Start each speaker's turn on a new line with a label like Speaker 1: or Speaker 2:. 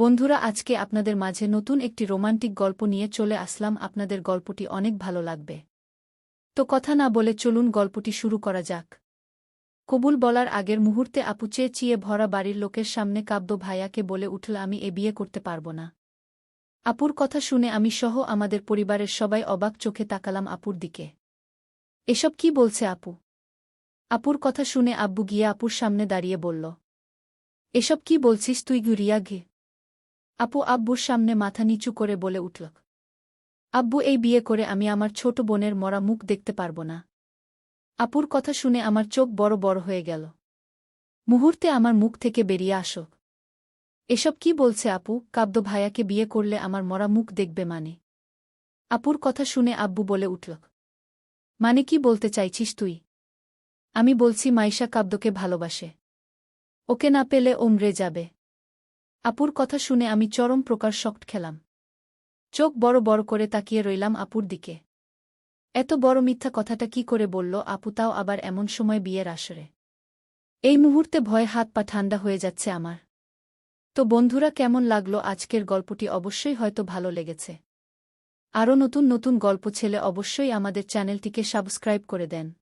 Speaker 1: বন্ধুরা, আজকে আপনাদের মাঝে নতুন একটি রোমান্টিক গল্প নিয়ে চলে আসলাম। আপনাদের গল্পটি অনেক ভালো লাগবে। তো কথা না বলে চলুন গল্পটি শুরু করা যাক। কবুল বলার আগের মুহূর্তে আপু চেয়ে চিয়ে ভরা বাড়ির লোকের সামনে কাব্য ভাইয়াকে বলে উঠল, আমি এ বিয়ে করতে পারব না। আপুর কথা শুনে আমি সহ আমাদের পরিবারের সবাই অবাক চোখে তাকালাম আপুর দিকে। এসব কি বলছে আপু? আপুর কথা শুনে আব্বু গিয়ে আপুর সামনে দাঁড়িয়ে বলল, এসব কি বলছিস তুই গুরিয়া ঘে? আপু আব্বুর সামনে মাথা নিচু করে বলে উঠল, আব্বু, এই বিয়ে করে আমি আমার ছোট বোনের মরা মুখ দেখতে পারব না। আপুর কথা শুনে আমার চোখ বড় বড় হয়ে গেল। মুহূর্তে আমার মুখ থেকে বেরিয়ে আসো। এসব কি বলছে আপু? কাব্য ভাইয়াকে বিয়ে করলে আমার মরা মুখ দেখবে মানে? আপুর কথা শুনে আব্বু বলে উঠল মানে কি বলতে চাইছিস তুই? আমি বলছি মাইশা কাব্যকে ভালোবাসে। ওকে না পেলে ও মরে যাবে। আপুর কথা শুনে আমি চরম প্রকার শক্ট খেলাম। চোখ বড় বড় করে তাকিয়ে রইলাম আপুর দিকে। এত বড় মিথ্যা কথাটা কি করে বলল আপু তাও আবার এমন সময় বিয়ের আসরে। এই মুহূর্তে ভয়ে হাত পা ঠান্ডা হয়ে যাচ্ছে আমার। তো বন্ধুরা কেমন লাগল আজকের গল্পটি অবশ্যই হয়তো ভালো লেগেছে। আরও নতুন নতুন গল্প ছেলে অবশ্যই আমাদের চ্যানেলটিকে সাবস্ক্রাইব করে দেন।